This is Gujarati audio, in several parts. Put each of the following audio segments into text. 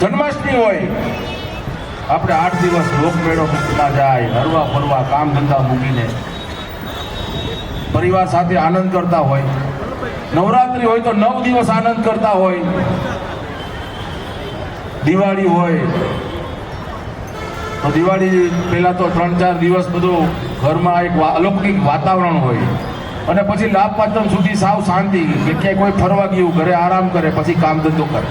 જન્માષ્ટમી હોય, આપણે આઠ દિવસ લોકમેળોમાં જાય, હરવા ફરવા, કામ ધંધા મૂકીને. પરિવાર સાથે આનંદ કરતા હોય. નવરાત્રી હોય તો નવ દિવસ આનંદ કરતા હોય. દિવાળી હોય, તો દિવાળી પહેલાં તો ત્રણ ચાર દિવસ બધું ઘરમાં એક અલૌકિક વાતાવરણ હોય. અને પછી લાભ સુધી સાવ શાંતિ, કે ક્યાંય કોઈ ફરવા ગયું, ઘરે આરામ કરે, પછી કામ ધંધો કરે.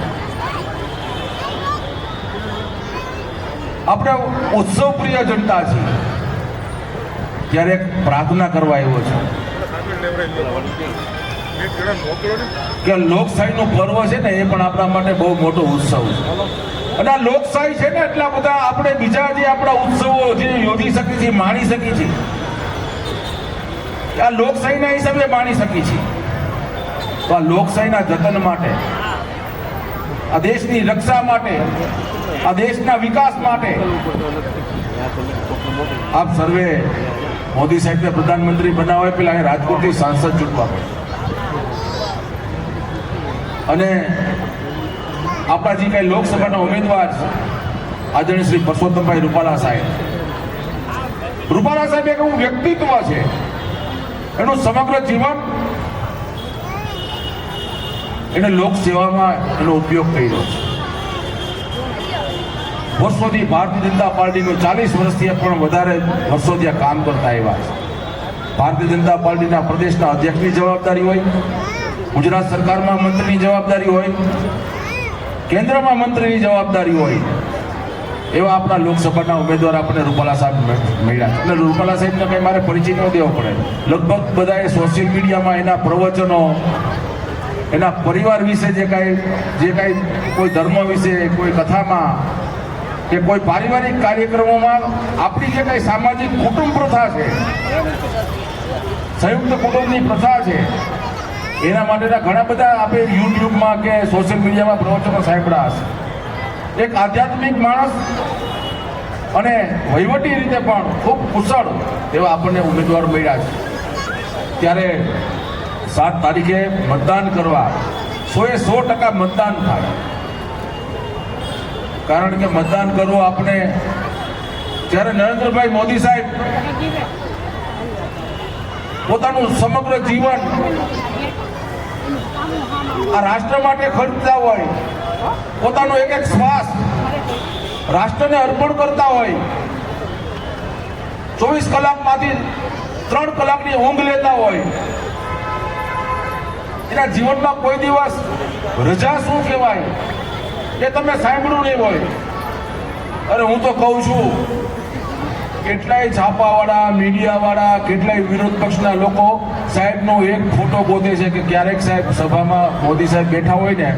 આપણે ઉત્સવ પ્રિય જનતા છીએ. ક્યારેક પ્રાર્થના કરવા આવ્યો છું. કે લોકશાહીનો પર્વ છે ને, એ પણ આપણા માટે બહુ મોટો ઉત્સવ છે. અને આ લોકશાહી છે ને, એટલા બધા આપણે બીજા જે આપણા ઉત્સવો જે યોજી શકીએ છીએ, માણી શકીએ છીએ આ લોકશાહીના હિસાબે માણી શકીએ છીએ. તો આ લોકશાહીના જતન માટે આ દેશની રક્ષા માટે, આ દેશના વિકાસ માટે આપ સર્વે મોદી સાહેબને પ્રધાનમંત્રી બનાવવા પેલા અહીં રાજકોટથી સાંસદ ચૂંટવા અને આપણા જે કઈ લોકસભાના ઉમેદવાર આદરણીય શ્રી પરસોત્તમભાઈ રૂપાલા સાહેબ. રૂપાલા સાહેબ એક એવું વ્યક્તિત્વ છે. એનું સમગ્ર જીવન એને લોકસેવામાં એનો ઉપયોગ કર્યો છે. વર્ષોથી ભારતીય જનતા પાર્ટીનું ચાલીસ વર્ષથી પણ વધારે વર્ષોથી આ કામ કરતા આવ્યા છે. ભારતીય જનતા પાર્ટીના પ્રદેશના અધ્યક્ષની જવાબદારી હોય, ગુજરાત સરકારમાં મંત્રીની જવાબદારી હોય, કેન્દ્રમાં મંત્રીની જવાબદારી હોય, એવા આપણા લોકસભાના ઉમેદવાર આપણને રૂપાલા સાહેબ મળ્યા એટલે રૂપાલા સાહેબને કંઈ મારે પરિચય ન દેવો પડે. લગભગ બધાએ સોશિયલ મીડિયામાં એના પ્રવચનો એના પરિવાર વિશે જે કાંઈ જે કાંઈ કોઈ ધર્મ વિશે, કોઈ કથામાં કે કોઈ પારિવારિક કાર્યક્રમોમાં આપણી જે કાંઈ સામાજિક કુટુંબ પ્રથા છે, સંયુક્ત કુટુંબની પ્રથા છે, એના માટેના ઘણા બધા આપણે યુટ્યુબમાં કે સોશિયલ મીડિયામાં પ્રવચનો સાંભળ્યા હશે. એક આધ્યાત્મિક માણસ અને વહીવટી રીતે પણ ખૂબ કુશળ એવા આપણને ઉમેદવાર મળ્યા છે. ત્યારે સાત તારીખે મતદાન કરવા. સોએ સો ટકા મતદાન થાય. કારણ કે મતદાન કરવું આપણે જ્યારે નરેન્દ્રભાઈ મોદી સાહેબ પોતાનું સમગ્ર જીવન આ રાષ્ટ્ર માટે ખર્ચતા હોય, પોતાનો એક એક શ્વાસ રાષ્ટ્રને અર્પણ કરતા હોય, ચોવીસ કલાકમાંથી ત્રણ કલાકની ઊંઘ લેતા હોય એના જીવનમાં કોઈ દિવસ રજા શું કહેવાય? એ તમે સાંભળ્યું નહીં હોય. અરે હું તો કહું છું, કેટલાય છાપાવાળા, મીડિયાવાળા, કેટલાય વિરોધ પક્ષના લોકો સાહેબનો એક ફોટો ગોતે છે કે ક્યારેક સાહેબ સભામાં મોદી સાહેબ બેઠા હોય ને,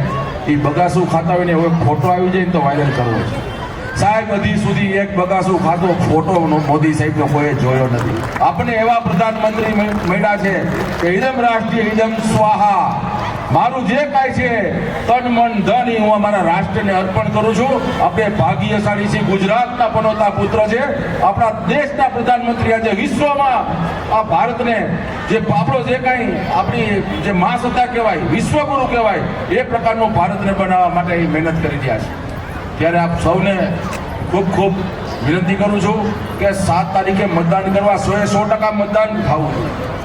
એ બગાસું ખાતા હોય ને, એવો ફોટો આવી જાય ને તો વાયરલ કરવો છે. સાહેબ, હજી સુધી એક બગાસું ખાતો ફોટો મોદી સાહેબનો કોઈએ જોયો નથી. આપણે એવા પ્રધાનમંત્રી મળ્યા છે કે ઇદમ રાષ્ટ્રીય ઇદમ સ્વાહા. મારું જે કાંઈ છે, તન, મન, ધન હું અમારા રાષ્ટ્રને અર્પણ કરું છું. આપણે ભાગ્યશાળી છીએ, ગુજરાતના પનોતા પુત્ર છે. આપણા દેશના પ્રધાનમંત્રી આજે વિશ્વમાં આ ભારતને જે આપણો જે કાંઈ આપણી જે મહાસત્તા કહેવાય, વિશ્વગુરુ કહેવાય, એ પ્રકારનું ભારતને બનાવવા માટે મહેનત કરી રહ્યા છે. ત્યારે આપ સૌને ખૂબ ખૂબ વિનંતી કરું છું કે સાત તારીખે મતદાન કરવા સો સો ટકા મતદાન થવું જોઈએ.